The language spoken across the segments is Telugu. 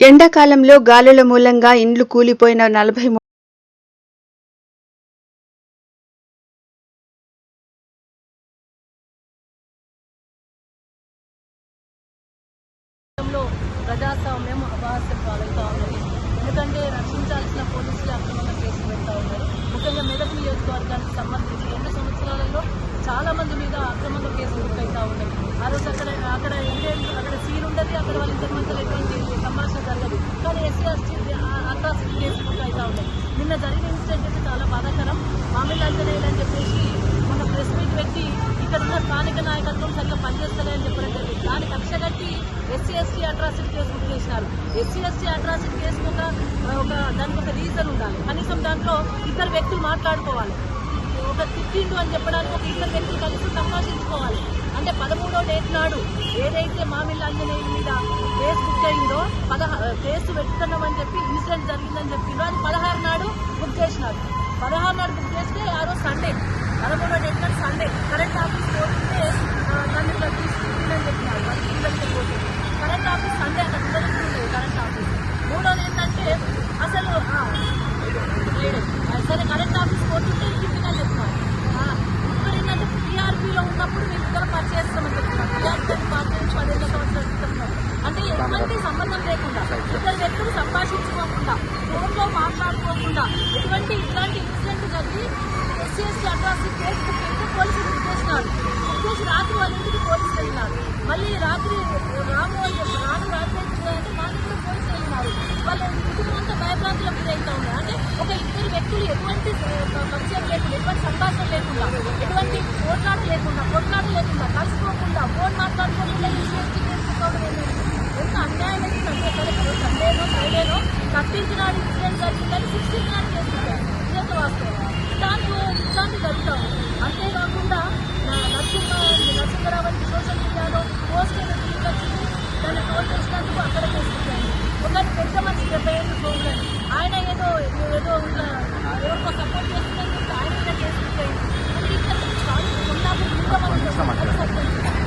ఎండాకాలంలో గాలుల మూలంగా ఇండ్లు కూలిపోయిన నలభై ప్రజాస్వామ్యం అపహాస్యం పాలవుతా ఉన్నది. ఎందుకంటే రక్షించాల్సిన పోలీసులు అక్రమంగా కేసులు పెడతా ఉన్నారు. ముఖ్యంగా మెదక్ నియోజకవర్గానికి సంబంధించి రెండు సంవత్సరాలలో చాలా మంది మీద అక్రమంగా కేసులు బుక్ ఉన్నది ఆ రోజు అక్కడ అక్కడ ఎవిడెన్స్ అక్కడ సీన్ ఉండదు అక్కడ వాళ్ళ ఇద్దరి మధ్యలో ఎటువంటి సంభాషణ జరగదు కానీ ఎస్సీ ఎస్టీ అట్రాసిటీ కేసులు బుక్ అవుతా ఉన్నాయి నిన్న జరిగిన ఇన్సిడెంట్ అయితే చాలా బాధాకరం. మామిళ్ళు అంజనేయులు అని చెప్పేసి మన ప్రెస్ మీట్ పెట్టి ఇక్కడ ఉన్న స్థానిక నాయకత్వం సరిగ్గా పనిచేస్తారని చెప్పడం జరిగింది. దాని కక్ష కట్టి SC ST atrocity case book చేసినారు ఎస్సీ ఎస్టీ అట్రాసిటీ కేసు ఒక ఒక దానికి ఒక రీజన్ ఉండాలి. కనీసం దాంట్లో ఇద్దరు వ్యక్తులు మాట్లాడుకోవాలి. ఒక తిట్టిండు అని చెప్పడానికి ఒక ఇద్దరు వ్యక్తులు కలిసి సంభాషించుకోవాలి అంటే పదమూడు డేట్ నాడు ఏదైతే మామిళ్ళ ఆంజనేయుల మీద కేసు బుక్ అయిందో పదహా కేసు పెట్టుకున్నామని చెప్పి ఇన్సిడెంట్ జరిగిందని చెప్పిండ్రు అది పదహారు నాడు బుక్ చేసినారు పదహారు నాడు బుక్ చేస్తే ఆ రోజు సండే. పదమూడో డేట్ నాడు సండే. కరెంట్ ఆఫీస్ పోతుంటే ఆ, ఇట్లా తీసుకుంటుందని చెప్పినారు మరి పిల్లలకి పోతుంది. కరెంట్ ఆఫీస్ సండే అక్కడ పిల్లలకి కరెంట్ ఆఫీస్ మూడోది ఏంటంటే అసలు ఆ, లేడు. ఆ, సరే కరెంట్ ఆఫీస్ పోతుంటే ఇంటికని చెప్తున్నారు ఆ, ఇక్కడ ఏంటంటే టీఆర్పీలో ఉన్నప్పుడు మేము ఇద్దరు పనిచేస్తామని చెప్తున్నారు టీఆర్పీ పార్టీ నుంచి పదిహేను సంవత్సరాలు చెప్తున్నారు అంటే ఎటువంటి సంబంధం లేకుండా ఇద్దరు వ్యక్తులు సంభాషించుకోకుండా ఫోన్లో మాట్లాడుకోకుండా ఎటువంటి ఇట్లాంటి ఇన్సిడెంట్ జరిగి ఎస్సీ ఎస్టీ కేసు బుక్ పోలీసులు బుక్ చేసినారు చేసి రాత్రి వాళ్ళ ఇంటికి పోలీసులు వెళ్ళినారు మళ్ళీ రాత్రి రాము అని చెప్పి రాను రాత్రి చూడాలంటే మా దగ్గర పోలీసులు వెళ్ళినారు వాళ్ళ కుటుంబం అంతా భయభ్రాంతులకు గురవుతా ఉన్నారు అంటే ఒక ఇద్దరు వ్యక్తులు ఎటువంటి పరిచయం లేకుండా ఎటువంటి సంభాషణ లేకుండా ఎటువంటి పోట్లాట లేకుండా కొట్లాట లేకుండా కలుసుకోకుండా ఫోన్ మాట్లాడుకోకుండా ఎస్సీ ఎస్టీ కేసు బుక్ అవ్వడం ఏంటంటే ఎంత అన్యాయం అయితే సండే కలెక్టర్ సండేనో ఫ్రైడేనో థర్టీన్త్ నాడు ఇన్సిడెంట్ జరిగిందని సిక్స్టీన్త్ నాడు కేసు పెట్టారు ఇదంతా వాస్తవం దాంట్లో ఇట్లాంటి జరుగుతాం అంతేకాకుండా నా నరసింహ నరసింహరావు సోషల్ మీడియాలో పోస్ట్ ఏదో వచ్చింది దాన్ని ట్రోల్ చేసినందుకు అక్కడ కేసు పెట్టాను ఒకటి పెద్ద మనిషి డెబ్బై ఏళ్ళు చూడండి ఆయన ఏదో ఏదో ఇంకా ఎవరికో సపోర్ట్ చేస్తుందని చెప్పి ఆయన మీద కేసు పెట్టాడు అంటే ఇక్కడ చాలా కొన్నాళ్ళు ఇంకా మనం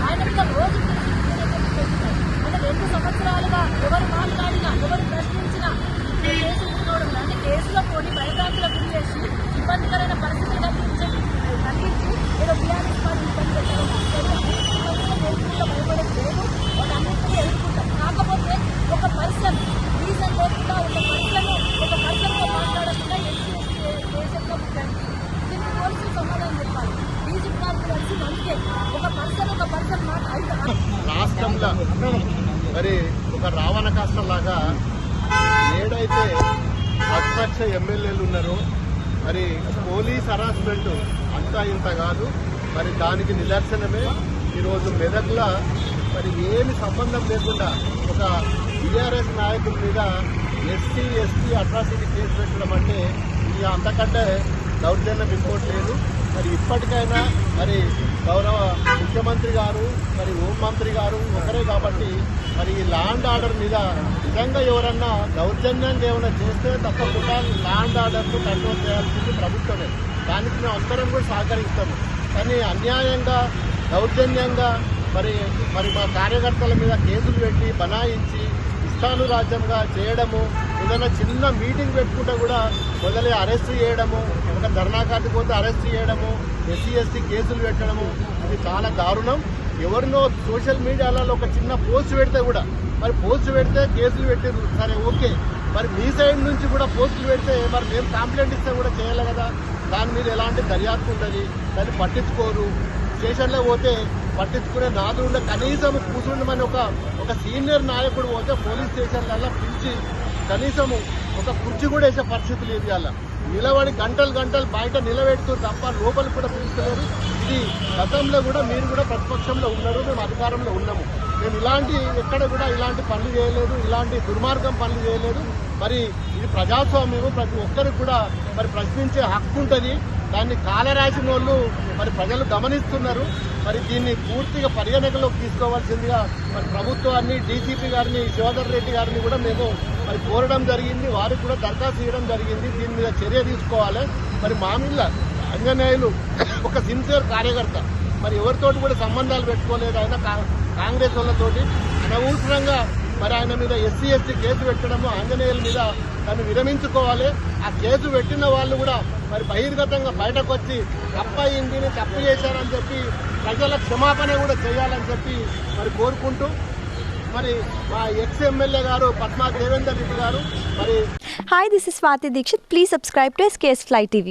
ఆయన మీద రోజు పెట్టుకుంటారు. అంటే రెండు సంవత్సరాలుగా ఎవరు మాట్లాడినా ఎవరు ప్రశ్నించినా ఈ కేసు తీసుకోవడం లేదు. అంటే కేసులో కొన్ని భయభ్రాంతులకు గురి చేసి ఇబ్బందికరమైన పరిస్థితులు కలిగించి కలిగించి ఏదో బీఆర్ఎస్ పార్టీ ఇబ్బంది పెట్టడం దేశంలో భయపడేది లేదు వాటన్నింటినీ ఎదుర్కొంటాం కాకపోతే ఒక పర్సన్ రీజన్ లేకుండా ఒక పర్సన్ ఒక పర్సన్తో మాట్లాడకుండా ఎస్సీ దేశంలో దానికి దీనికి పోలీసులు సమాధానం చెప్పాలి డీజీపీ గారికి కలిసి మంచిదే ఒక పర్సన్ ఒక పర్సన్ మాట్లాడి రాష్ట్రంలో మరి ఒక రావణ కాస్తలాగా లాగా ఏడైతే ప్రతిపక్ష ఎమ్మెల్యేలు ఉన్నారో మరి పోలీస్ హరాస్మెంట్ అంతా ఇంత కాదు. మరి దానికి నిదర్శనమే ఈరోజు మెదక్లో. మరి ఏమి సంబంధం లేకుండా ఒక టీఆర్ఎస్ నాయకుల మీద ఎస్సీ ఎస్టీ అట్రాసిటీ కేసు పెట్టడం అంటే ఇక అంతకంటే దౌర్జన్యం ఇంకోటి లేదు మరి ఇప్పటికైనా మరి గౌరవ ముఖ్యమంత్రి గారు మరి హోం మంత్రి గారు ఒకరే కాబట్టి మరి ఈ ల్యాండ్ ఆర్డర్ మీద నిజంగా ఎవరన్నా దౌర్జన్యంగా ఏమైనా చేస్తే తప్పకుండా ల్యాండ్ ఆర్డర్ను కంట్రోల్ చేయాల్సింది ప్రభుత్వమే. దానికి మేము అందరం కూడా సహకరిస్తాము. కానీ అన్యాయంగా దౌర్జన్యంగా మరి మరి మా కార్యకర్తల మీద కేసులు పెట్టి బనాయించి ఇష్టానురాజ్యంగా చేయడము ఏదైనా చిన్న మీటింగ్ పెట్టుకుంటే కూడా మొదలై అరెస్ట్ చేయడము ఒక ధర్నాకాటి పోతే అరెస్ట్ చేయడము ఎస్సీ ఎస్టీ కేసులు పెట్టడము ఇది చాలా దారుణం. ఎవరినో సోషల్ మీడియాలలో ఒక చిన్న పోస్ట్ పెడితే కూడా మరి పోస్ట్ పెడితే కేసులు పెట్టారు సరే ఓకే. మరి మీ సైడ్ నుంచి కూడా పోస్టులు పెడితే మరి మేము కంప్లైంట్ ఇస్తే కూడా చేయాలి కదా. దాని మీద ఎలాంటి దర్యాప్తు ఉంటుంది దాన్ని పట్టించుకోరు. స్టేషన్లో పోతే పట్టించుకునే నాదుడు కనీసం కూర్చుండమని ఒక ఒక సీనియర్ నాయకుడు పోతే పోలీస్ స్టేషన్లలో పిలిచి కనీసం ఒక కుర్చీ కూడా వేసే పరిస్థితి లేదు ఇవాళ. నిలబడి గంటలు గంటలు బయట నిలబెడుతూ తప్ప లోపల కూడా పిలుస్తలేరు ఇది గతంలో కూడా మీరు కూడా ప్రతిపక్షంలో ఉన్నారు మేము అధికారంలో ఉన్నాము. మేము ఇలాంటి ఎక్కడ కూడా ఇలాంటి పనులు చేయలేదు ఇలాంటి దుర్మార్గం పనులు చేయలేదు. మరి ఇది ప్రజాస్వామ్యము ప్రతి ఒక్కరికి కూడా మరి ప్రశ్నించే హక్కు ఉంటుంది. దాన్ని కాలరాసిన వాళ్ళు మరి ప్రజలు గమనిస్తున్నారు. మరి దీన్ని పూర్తిగా పరిగణనలోకి తీసుకోవాల్సిందిగా మరి ప్రభుత్వాన్ని డీసీపీ గారిని శివధర్ రెడ్డి గారిని కూడా మేము మరి కోరడం జరిగింది. వారికి కూడా దరఖాస్తు చేయడం జరిగింది. దీని మీద చర్య తీసుకోవాలి. మరి మామిళ్ళ అంజనేయులు ఒక సిన్సియర్ కార్యకర్త. మరి ఎవరితోటి కూడా సంబంధాలు పెట్టుకోలేదు ఆయన. కా- కాంగ్రెస్ వాళ్ళతోటి అనవసరంగా మరి ఆయన మీద ఎస్సీ ఎస్టీ కేసు పెట్టడము ఆంజనేయుల మీద తను విరమించుకోవాలి ఆ కేసు పెట్టిన వాళ్ళు కూడా మరి బహిర్గతంగా బయటకు వచ్చి తప్పయింది తప్పు చేశారని చెప్పి ప్రజల క్షమాపణ కూడా చేయాలని చెప్పి మరి కోరుకుంటూ మరి మా ఎక్స్ ఎమ్మెల్యే గారు పద్మా దేవేందర్ రెడ్డి గారు మరి Hi, this is Swathi Dikshit. Please subscribe to SKS Fly TV.